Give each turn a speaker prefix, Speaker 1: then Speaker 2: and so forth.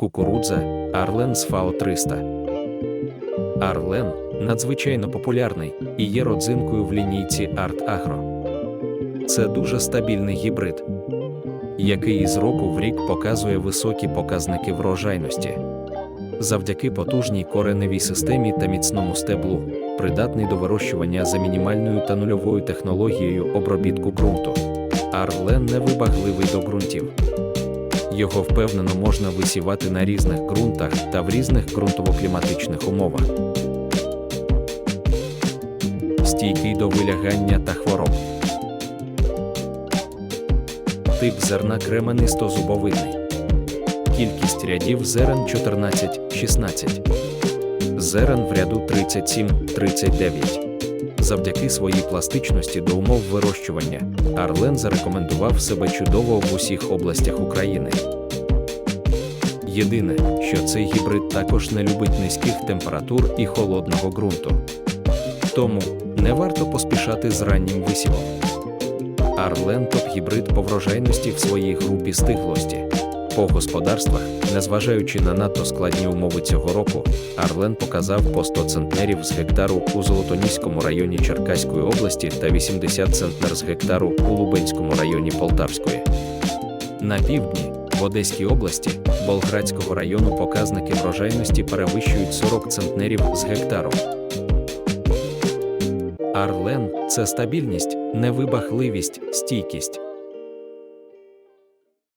Speaker 1: кукурудза, Арлен з ФАО 300. Арлен надзвичайно популярний і є родзинкою в лінійці Арт Агро. Це дуже стабільний гібрид, який із року в рік показує високі показники врожайності. Завдяки потужній кореневій системі та міцному стеблу, придатний до вирощування за мінімальною та нульовою технологією обробітку ґрунту. Арлен невибагливий до ґрунтів. Його впевнено можна висівати на різних ґрунтах та в різних ґрунтово-кліматичних умовах. Стійкий до вилягання та хвороб. Тип зерна кременисто-зубовидний. Кількість рядів зерен 14-16. Зерен в ряду 37-39. Завдяки своїй пластичності до умов вирощування Арлен зарекомендував себе чудово в усіх областях України. Єдине, що цей гібрид також не любить низьких температур і холодного ґрунту. Тому не варто поспішати з раннім висівом. Арлен топ-гібрид по врожайності в своїй групі стиглості. По господарствах, незважаючи на надто складні умови цього року, Арлен показав по 100 центнерів з гектару у Золотоніському районі Черкаської області та 80 центнер з гектару у Лубенському районі Полтавської. На півдні, в Одеській області, Болградського району показники врожайності перевищують 40 центнерів з гектару. Арлен це стабільність, невибахливість, стійкість.